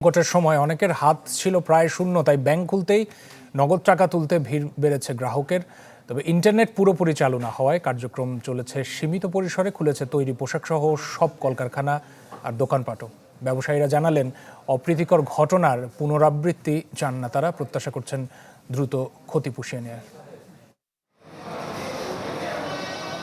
সংকটের সময় অনেকের হাত ছিল প্রায় শূন্য, তাই ব্যাংক খুলতেই নগদ টাকা তুলতে ভিড় বেড়েছে গ্রাহকের। তবে ইন্টারনেট পুরোপুরি চালু না হওয়ায় কার্যক্রম চলেছে সীমিত পরিসরে, খুলেছে তৈরি পোশাকসহ সব কলকারখানা আর দোকানপাটও। ব্যবসায়ীরা জানালেন, অপ্রীতিকর ঘটনার পুনরাবৃত্তি চান না তারা, প্রত্যাশা করছেন দ্রুত ক্ষতি পুষিয়ে নেয়ার।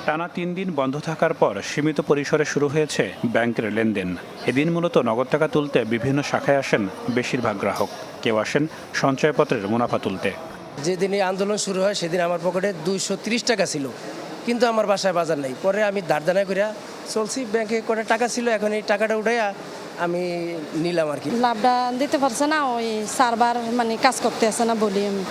টানা তিন দিন বন্ধ থাকার পর সীমিত পরিসরে শুরু হয়েছে ব্যাংকের লেনদেন। এদিন মূলত নগদ টাকা তুলতে বিভিন্ন শাখায় আসেন বেশিরভাগ গ্রাহক। কেউ আসেন সঞ্চয়পত্রের মুনাফা তুলতে। যেদিন এই আন্দোলন শুরু হয় সেদিন আমার পকেটে দুইশো তিরিশ টাকা ছিল। কিন্তু আমার বাসায় বাজার নেই। পরে আমি দাঁড়দানা করিয়া চলছি ব্যাংকে কটা টাকা ছিল এখন এই টাকাটা উঠাইয়া আমি নিলাম আর কি। লাভটা দিতে পারছে না ওই সার্ভার মানে কাজ করতে আসে না বলি আমি।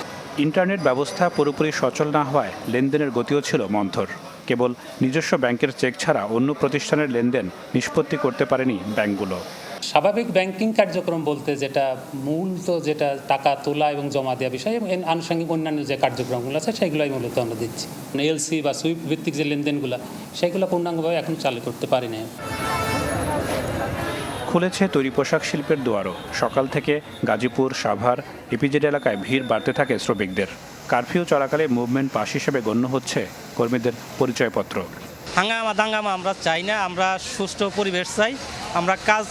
ইন্টারনেট ব্যবস্থা পুরোপুরি সচল না হওয়ায় লেনদেনের গতিও ছিল মন্থর। কেবল নিজস্ব ব্যাংকের চেক ছাড়া অন্য প্রতিষ্ঠানের লেনদেন নিষ্পত্তি করতে পারেনি ব্যাংকগুলো। স্বাভাবিক ব্যাংকিং কার্যক্রম বলতে যেটা মূল তো যেটা টাকা তোলা এবং জমা দেওয়া বিষয় এবং আনুষঙ্গিক অন্যান্য যে কার্যক্রমগুলো আছে সেগুলোই মূলত আমরা দিচ্ছি। এলসি বা সুইপ ভিত্তিক যে লেনদেনগুলো সেগুলো পূর্ণাঙ্গভাবে এখন চালু করতে পারি না খুলেছে তৈরি পোশাক শিল্পের দুয়ারও। সকাল থেকে গাজীপুর সাভার ইপিজেড এলাকায় ভিড় বাড়তে থাকে শ্রমিকদের। কারফিউ চলাকালে মুভমেন্ট পাস হিসেবে গণ্য হচ্ছে কর্মীদের পরিচয়পত্র। হাঙ্গামা দাঙ্গামা আমরা চাই না আমরা সুষ্ঠু পরিবেশ চাই আমরা কাজ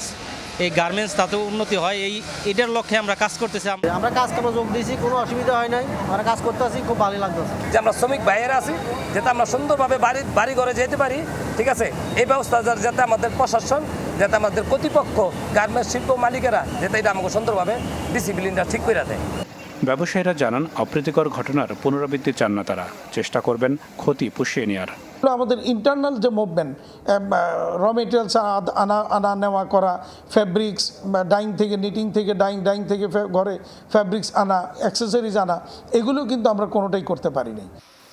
এই গার্মেন্টস তাতে উন্নতি হয় এই এটার লক্ষ্যে আমরা কাজ করতেছি। আমরা কাজ কামে যোগ দিয়েছি কোনো অসুবিধা হয় নাই আমরা কাজ করতে আছি খুব ভালো লাগতেছে। যে আমরা শ্রমিক ভাইয়েরা আছি যাতে আমরা সুন্দরভাবে বাড়ি বাড়ি ঘরে যেতে পারি ঠিক আছে? এই ব্যবস্থা যাতে আমাদের প্রশাসন যাতে আমাদের কর্তৃপক্ষ গার্মেন্টস শিল্প মালিকেরা যাতে এটা আমাকে সুন্দরভাবে ডিসিপ্লিনটা ঠিক করে দেয়। ব্যবসায়ীরা জানান অপ্রীতিকর ঘটনার পুনরাবৃত্তি চান না তারা। চেষ্টা করবেন ক্ষতি পুষিয়ে নেওয়ার আমাদের ইন্টারনাল যে মুভমেন্ট র মেটেরিয়ালস আনা আনা নেওয়া করা ফ্যাব্রিক্স ডাইং থেকে নিটিং থেকে ডাইং ডাইং থেকে ঘরে ফ্যাব্রিক্স আনা অ্যাক্সেসরিজ আনা এগুলো কিন্তু আমরা কোনোটাই করতে পারিনি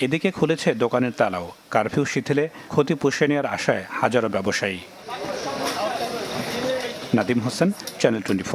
এদিকে খুলেছে দোকানের তালাও। কারফিউ শিথিলে ক্ষতি পুষিয়ে নেওয়ার আশায় হাজারো ব্যবসায়ী। Nadim Hossain channel twenty